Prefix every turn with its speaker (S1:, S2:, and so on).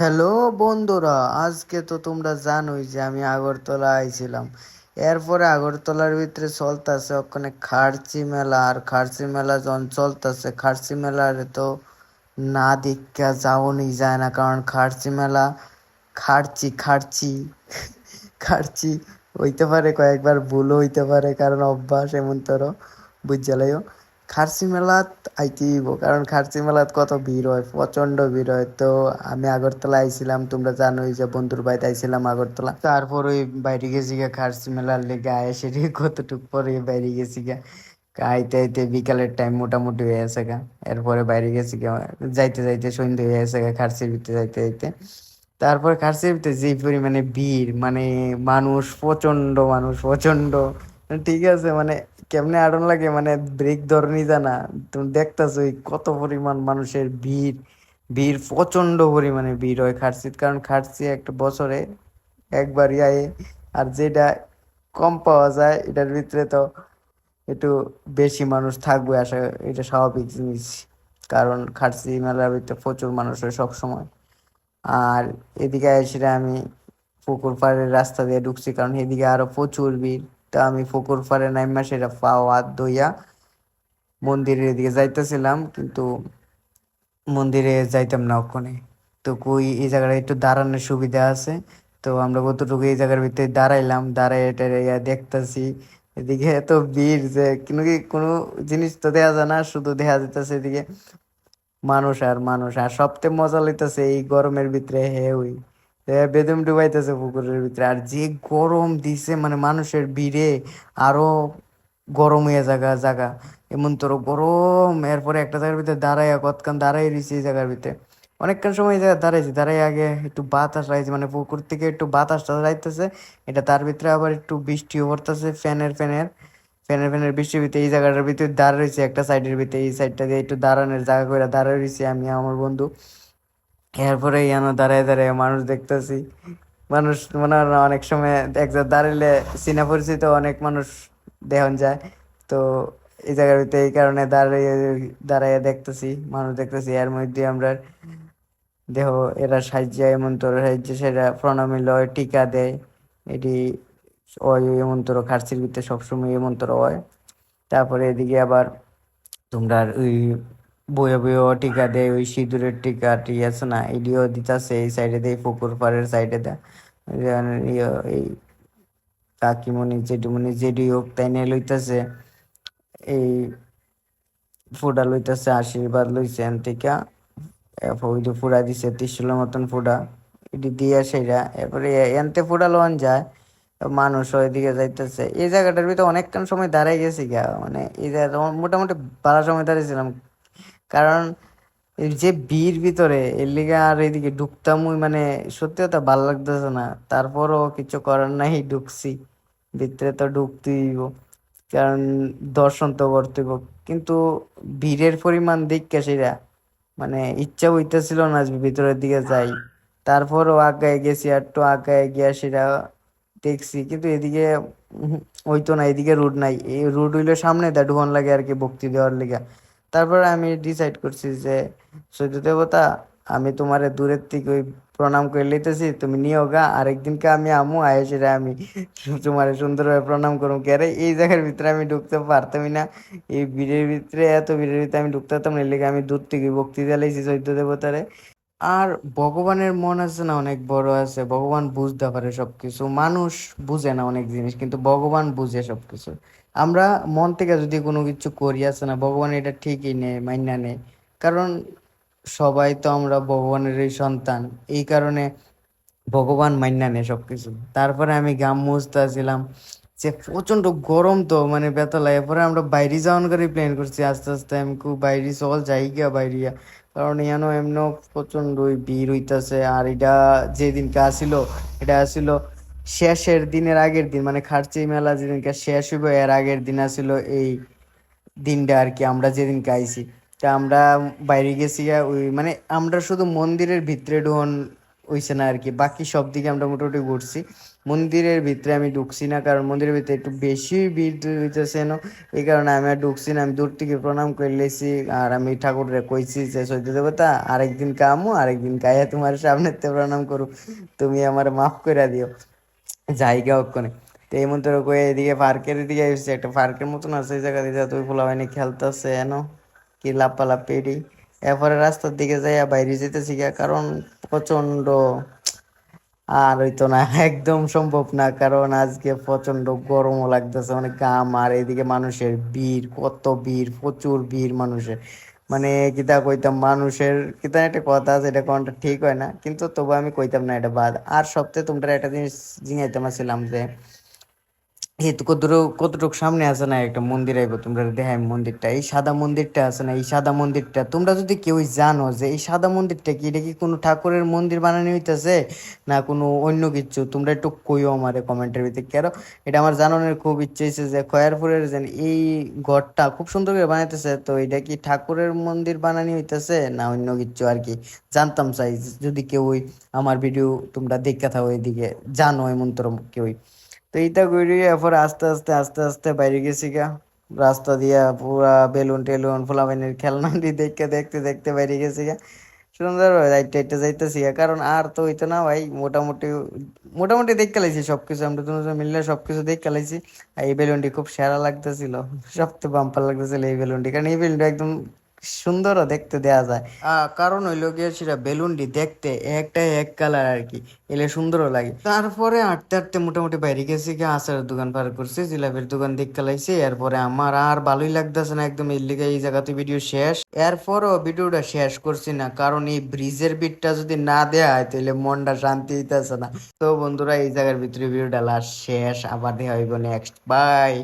S1: Hello বন্ধুরা, আজকে তো তোমরা জানোই যে আমি আগরতলা আইছিলাম। এরপরে আগরতলার ভিতরে চলতেছে ওখানে খার্চি মেলা, আর খার্চি মেলা যখন চলতেছে, খার্চি মেলার তো না দেখা যাওয়ানি যায় না, কারণ খার্চি মেলা, খার্চি খার্চি খার্চি হইতে পারে, কয়েকবার ভুলও হইতে পারে, কারণ অভ্যাস এমন তোর বুঝালাইও খার্চি মেলাত আইতেইব কারণ খার্চি মেলাত কত ভিড় হয় প্রচণ্ড ভিড় হয়। তো আমি আগরতলা আইছিলাম, তোমরা জানোই যে বন্ধুর বাড়িতে আইছিলাম আগরতলা। তারপর ওই বাইরে গেছি গা খার্চি মেলার লেগে আয় সেটি কতটুক পরে বাইরে গেছি গা আইতে আইতে বিকালের টাইম মোটামুটি হয়ে গেছে গা। এরপরে বাইরে গেছি গা যাইতে যাইতে সন্ধ্যে হয়ে গেছে গা খার্চির ভিতরে যাইতে যাইতে। তারপর খার্চির ভিতরে যে পরিমাণে ভিড় মানে মানুষ প্রচণ্ড মানুষ প্রচণ্ড ঠিক আছে মানে কেমনে আড়ন লাগে? মানে ব্রেক ধরনি জানা তুমি দেখতেছো কত পরিমাণ মানুষের ভিড়। ভিড় প্রচণ্ড পরিমাণে ভিড় হয় খার্চিত কারণ খার্চি একটা বছরে একবারই আয়ে। আর যেটা কম পাওয়া যায়, এটার ভিতরে তো একটু বেশি মানুষ থাকবে আসা এটা স্বাভাবিক জিনিস। কারণ খার্চি মেলার ভিতরে প্রচুর মানুষ হয় সবসময়। আর এদিকে এসে আমি পুকুর পাড়ের রাস্তা দিয়ে ঢুকছি। কারণ এদিকে আরও প্রচুর ভিড়। তা আমি পুকুর পাড়ে নাইমা সেটা পাও, হাত ধইয়া মন্দিরের দিকে যাইতেছিলাম, কিন্তু মন্দিরে যাইতাম না ওখানে। তো কই, এই জায়গাটা একটু দাঁড়ানোর সুবিধা আছে। তো আমরা কতটুকু এই জায়গার ভিতরে দাঁড়াইলাম দাঁড়াই এটা দেখতেছি। এদিকে এত ভিড় যে কিন্তু কি কোনো জিনিস তো দেয়া যায় না, শুধু দেখা যেতেছে এদিকে মানুষ আর মানুষ। আর সবচেয়ে মজা লইতেছে এই গরমের ভিতরে, হে ওই। বেদম ডুবাইতেছে পুকুরের ভিতরে। আর যে গরম দিছে মানে মানুষের ভিড়ে, আরও গরম হয়ে জায়গা জায়গা এমন তোর গরম, এরপরে একটা জায়গার ভিতরে দাঁড়াইয়া কতক্ষণ দাঁড়াই রয়েছি এই জায়গার ভিতরে। অনেকক্ষণ সময় এই জায়গায় দাঁড়াইছি দাঁড়াই আগে একটু বাতাস রাইছে মানে পুকুর থেকে একটু বাতাসটা রাইতেছে এটা তার ভিতরে আবার একটু বৃষ্টিও পড়তেছে, ফ্যানের ফ্যানের ফ্যানের ফ্যানের বৃষ্টির ভিতরে এই জায়গাটার ভিতরে দাঁড়া একটা সাইডের ভিতরে, এই সাইডটা দিয়ে একটু দাঁড়ানোর জায়গা করে দাঁড়া রয়েছি আমি, আমার বন্ধু। এরপরে ইয়ান দাঁড়ায় দাঁড়ায় মানুষ দেখতেছি। মানুষ মনে হয় না, অনেক সময় এক জায়গায় দাঁড়াইলে চীনা পরিচিত অনেক মানুষ দেখন যায়। তো এই জায়গার এই কারণে দাঁড়িয়ে দাঁড়াইয়া দেখতেছি, মানুষ দেখতেছি। এর মধ্যে আমরা দেহ, এরা সাহায্য এমন তোর সাহায্য সেটা প্রণামী লয়, টিকা দেয়। এটি ওই এমন তোর খার্চির ভিতরে সবসময় এমন তোর হয়। তারপরে এদিকে আবার তোমরা ওই বয়ে বয়ে টিকা দেয়, ওই সিঁদুরের টিকা ঠিক আছে না এডিও দিতাছে, এই সাইডে দেয়, পুকুর পাড়ের সাইডে দেয়। এই কাকিমণি, জেঠুমণি জেডি হোক তাই নিয়ে লইতেছে, এই ফুডা লইতেছে, আশীর্বাদ লইছে এন থেকে ওই ফুডা দিছে, ত্রিশুলের মতন ফুডা, এটি দিয়ে সেটা এরপরে এনতে ফুডা লোন যায় মানুষ ওইদিকে যাইতেছে। এই জায়গাটার ভিতরে অনেকক্ষণ সময় দাঁড়াই গেছি গা মানে এই জায়গাটা মোটামুটি ভালো সময় দাঁড়িয়েছিলাম কারণ যে বীর ভিতরে, এর লিগে আর এদিকে ঢুকতাম মানে সত্যি কথা ভালো লাগতেছে না। তারপরও কিছু করার নাই, ঢুকছি। ভিতরে তো ঢুকতেই কারণ দর্শন তো করতে কিন্তু ভিড়ের পরিমাণ দেখে সেটা মানে ইচ্ছা হইতেছিল না যে ভিতরের দিকে যাই। তারপরও আগায় গেছি, একটু আগায় গিয়া সেটা দেখছি। কিন্তু এদিকে হইতো না, এদিকে রুট নাই। এই রুট হইলে সামনে দা ঢুকন লাগে আর কি ভক্তি দেওয়ার লিগা। তারপর আমি ডিসাইড করছি যে সৈত দেবতা, আমি তোমার দূরের থেকে ওই প্রণাম করে লিতেছি তুমি নিও গা, আরেকদিনকে আমি আমু আয়েছি রে আমি তোমারে সুন্দরভাবে প্রণাম করুম। কে এই জায়গার ভিতরে আমি ঢুকতে পারতামই না। এই ভিড়ের ভিতরে, এত ভিড়ের ভিতরে আমি ঢুকতে পারতাম না, এর লিগে আমি দূর থেকে ভক্তি দিয়ে লাইছি চৈত্য দেবতারে। আর ভগবানের মন আছে না অনেক বড় আছে, ভগবান বুঝতে পারে সবকিছু, মানুষ বুঝে না অনেক জিনিস, কিন্তু ভগবান বুঝে সবকিছু। আমরা মন থেকে যদি কোনো কিছু করি, আছে না, ভগবান এটা ঠিকই নেয়, মাইনা নেয়। কারণ সবাই তো আমরা ভগবানেরই সন্তান, এই কারণে ভগবান মাইনা নেয় সবকিছু। তারপরে আমি গাম মুছতেছিলাম, যে প্রচণ্ড গরম তো মানে ব্যথা লাগে পরে আমরা বাইরে যাওয়ান করে প্ল্যান করছি, আস্তে আস্তে আমি বাইরে চল যাই গিয়া বাইরিয়া কারণ ইয়ানো এমন প্রচণ্ড ওই ভিড় হইতাছে, আর এটা যেদিনকে আসিল, এটা আসিল শেষের দিনের আগের দিন মানে খার্চি মেলা যেদিনকে শেষ হইব, এর আগের দিন আসিল এই দিনটা আর কি, আমরা যেদিন গাইছি তা আমরা বাইরে গেছি ওই মানে আমরা শুধু মন্দিরের ভিতরে ঢোন হইছে না আর কি, বাকি সব দিকে আমরা মোটামুটি ঘুরছি। মন্দিরের ভিতরে আমি ঢুকছি না, কারণ মন্দিরের ভিতরে একটু বেশি ভিড় হইতেছে এই কারণে আমি আর ঢুকছি না, আমি দূর থেকে প্রণাম করে লেছি, আর আমি ঠাকুরে কইছি যে, সৈদ্য দেবতা, আরেকদিন কামু, আরেকদিন কাইয়া তোমার সামনে প্রণাম করু, তুমি আমার মাফ করে দিও। জায়গা ওখানে তো এই মন্ত্র কয়ে এদিকে পার্কের দিকে এসেছে একটা পার্কের মতন আছে, এই জায়গা দিয়ে তুই ফুলা হয়নি খেলতেছে, এন, কি লাপালা পেডি এরপরে রাস্তার দিকে যাইয়া বাইরে যেতেছি কারণ প্রচণ্ড আর ওই তো না, একদম সম্ভব না, কারণ আজকে প্রচণ্ড গরমও লাগতেছে মানে গাম আর এদিকে মানুষের ভিড়, কত ভিড়, প্রচুর ভিড় মানুষের। মানে কিতা কইতাম, মানুষের কিতা একটা কথা আছে, এটা কোনটা ঠিক হয় না, কিন্তু তবু আমি কইতাম না এটা বাদ। আর সপ্তাহে তোমরা একটা জিনিস জিঙাইতাম আসছিলাম যে এই কতটুকু কতটুকু সামনে আছে না একটা মন্দির আইবো, তোমরা দেখাই মন্দিরটা। এই সাদা মন্দিরটা আছে না, এই সাদা মন্দিরটা, তোমরা যদি কেউ জানো যে এই সাদা মন্দিরটা কি, এটা কি কোনো ঠাকুরের মন্দির বানানো হইতেছে না কোনো অন্য কিছু? তোমরা একটু কইও আমার কমেন্টের ভিতরে। কেন এটা আমার জানানোর খুব ইচ্ছে হয়েছে যে খয়ারপুরের যেন এই ঘরটা খুব সুন্দর করে বানাইতেছে, তো এটা কি ঠাকুরের মন্দির বানানি হইতেছে না অন্য কিছু আর কি? জানতাম চাই, যদি কেউই আমার ভিডিও তোমরা দেখতে থাকো, এদিকে জানো, এমন তোর কেউই। তো এইটা করি এরপর আস্তে আস্তে আস্তে আস্তে বাইরে গেছি গা। রাস্তা দিয়া পুরা বেলুন টেলুন, ফুলাবাইনের খেলনা দিয়ে দেখতে দেখতে দেখতে বাইরে গেছি গা। সুন্দর যাইতে যাইতে যাইতেছি কারণ আর তো হইতো না ভাই, মোটামুটি মোটামুটি দেখতে লাইছি সবকিছু। আমরা দুজন মিললে সবকিছু দেখতে লাইছি। এই বেলুনটি খুব সেরা লাগতেছিল। সবচেয়ে বাম্পার লাগতেছিল এই বেলুনটি। কারণ এই বেলুনটি একদম সুন্দরও দেখতে দেয়া যায়। কারণ হইল গিয়ে সেটা বেলুনটি দেখতে একটা এক কালার আর কি, এলে সুন্দরও লাগে। তারপরে হাঁটতে হাঁটতে মোটামুটি বাইরে গেছি, গিয়ে আচারের দোকান পার করছি, জিলাপির দোকান দেখতে লাইছি এরপরে আমার আর ভালোই লাগতেছে না একদম এর লিগে এই জায়গাতে ভিডিও শেষ। এরপরও ভিডিওটা শেষ করছি না, কারণ এই ব্রিজের বিটটা যদি না দেয়া হয়, তাহলে মনটা শান্তি হইতেছে না। তো বন্ধুরা, এই জায়গার ভিতরে ভিডিওটা লাস্ট শেষ, আবার দেখা হইব নেক্সট বাই